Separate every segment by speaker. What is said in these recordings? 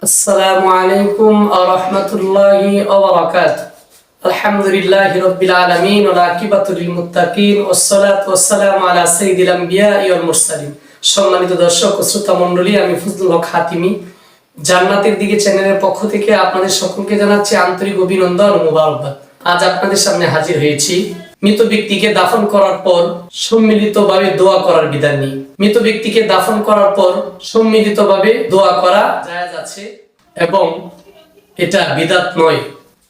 Speaker 1: السلام عليكم ورحمة الله وبركاته الحمد لله رب العالمين والعاقبة للمتقين والصلاة والسلام على سيد الأنبياء والمرسلين সম্মানিত দর্শক ও শ্রোতা মণ্ডলী আমি ফজলুল হক হাতিমি জান্নাতের দিকে চ্যানেলের পক্ষ থেকে আপনাদের সকলকে জানাচ্ছি আন্তরিক অভিনন্দন ও মুবারকবাদ আজ আপনাদের সামনে হাজির হয়েছি মৃত ব্যক্তিকে দাফন করার পর সম্মিলিতভাবে দোয়া করার বিধান নিয়ে মৃত ব্যক্তিকে দাফন করার পর সম্মিলিতভাবে দোয়া করা জায়েজ আছে এবং এটা বিদাত নয়।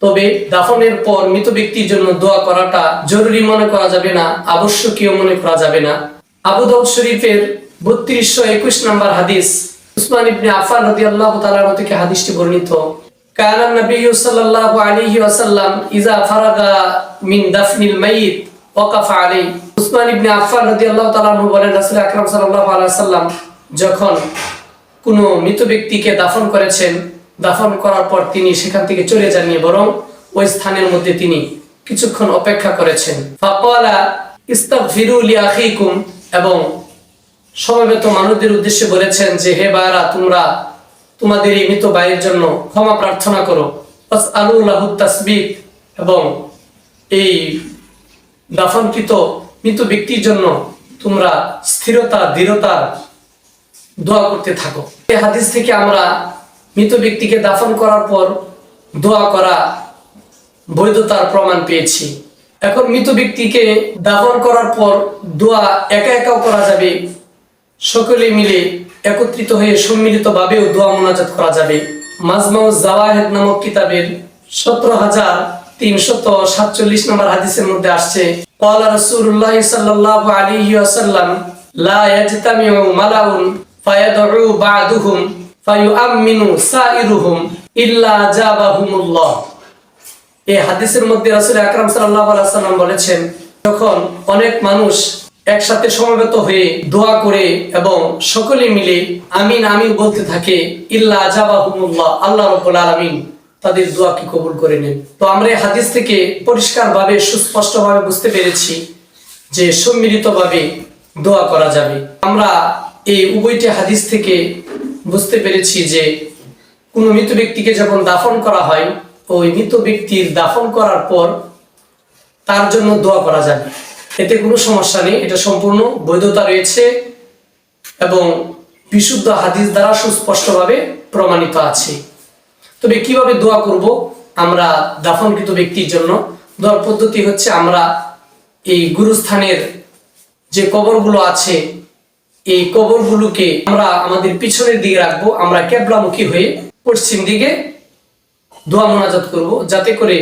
Speaker 1: তবে দাফনের পর মৃত ব্যক্তির জন্য দোয়া করাটা জরুরি মনে করা যাবে না, আবশ্যকীয় মনে করা যাবে না। আবু দাউদ শরীফের বত্রিশশো একুশ নম্বর হাদিস উসমান ইবনে আফান রাদিয়াল্লাহু তাআলা থেকে হাদিসটি বর্ণিত। কান নবী সাল্লাল্লাহু আলাইহি ওয়াসাল্লাম ইজা ফারাগা মিন দাফনিল মাইয়িত ওয়াকাফা আলাইহি। উসমান ইবনে আফফান রাদিয়াল্লাহু তাআলা বলেন, রাসূল আকরাম সাল্লাল্লাহু আলাইহি ওয়াসাল্লাম যখন কোনো মৃত ব্যক্তিকে দাফন করেছেন, দাফন করার পর তিনি সেখান থেকে চলে যাননি বরং ওই স্থানের মধ্যে তিনি কিছুক্ষণ অপেক্ষা করেছেন। ফাকালা ইস্তাগফিরু লি আখিকুম এবং সমবেত মানুষদের উদ্দেশ্যে বলেছেন যে, হে বায়রা তোমরা তোমাদের এই মৃত ভাইয়ের জন্য ক্ষমা প্রার্থনা করো। আলুল্লাহ তাসবিক এবং এই দাফনকৃত মৃত ব্যক্তির জন্য তোমরা স্থিরতা দৃঢ়তার দোয়া করতে থাকো। এই হাদিস থেকে আমরা মৃত ব্যক্তিকে দাফন করার পর দোয়া করা বৈধতার প্রমাণ পেয়েছি। এখন মৃত ব্যক্তিকে দাফন করার পর দোয়া একা একাও করা যাবে। সকলে মিলে একত্রিত হয়ে সম্মিলিতভাবেও দোয়া মোনাজাত করা যাবে। মাজমাউ জাওয়াহেদ নামক কিতাবের সতেরো হাজার তিনশত সাতচল্লিশ নম্বর হাদিসের মধ্যে আসছে قال رسول الله صلى الله عليه وسلم لا يجتمع ملأ فيدعو بعضهم فيؤمن سائرهم إلا جابهم الله এই হাদিসের মধ্যে রাসূল আকরাম সাল্লাল্লাহু আলাইহি সাল্লাম বলেছেন যখন অনেক মানুষ একসাথে সমবেত হয়ে দোয়া করে এবং সকলে মিলে আমিন আমিন বলতে থাকে ইল্লা আজাবাহুমুল্লাহ আল্লাহ রাব্বুল আলামিন তাদের দোয়া কি কবুল করে নেন। তো আমরা হাদিস থেকে পরিষ্কারভাবে, সুস্পষ্টভাবে বুঝতে পেরেছি যে সম্মিলিতভাবে দোয়া করা যাবে। আমরা এই উভয়টি হাদিস থেকে বুঝতে পেরেছি যে কোনো মৃত ব্যক্তিকে যখন দাফন করা হয়, ওই মৃত ব্যক্তির দাফন করার পর তার জন্য দোয়া করা যাবে। এতে কোনো সমস্যা নেই, এটা সম্পূর্ণ বৈধতা রয়েছে এবং বিশুদ্ধ হাদিস দ্বারা সুস্পষ্টভাবে প্রমাণিত আছে। তবে কীভাবে দোয়া করব আমরা দাফনকৃত ব্যক্তির জন্য? দোয়ার পদ্ধতি হচ্ছে আমরা এই গুরুস্থানের যে কবরগুলো আছে, এই কবরগুলোকে আমরা আমাদের পিছনের দিকে রাখব। আমরা কেবলামুখী হয়ে পশ্চিম দিকে দোয়া মোনাজাত করব, যাতে করে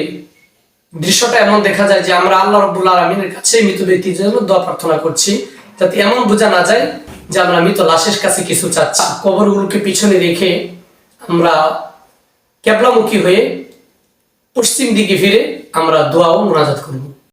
Speaker 1: দৃশ্যটা এমন দেখা যায় যে আমরা আল্লাহ রব্বুল আলমিনের কাছে মৃত ব্যক্তির জন্য দোয়া প্রার্থনা করছি, যাতে এমন বোঝা না যায় যে আমরা মৃত লাশের কাছে কিছু চাচ্ছি। কবরগুলোকে পিছনে রেখে আমরা কেবলামুখী হয়ে পশ্চিম দিকে ফিরে আমরা দোয়া ও মোনাজাত করব।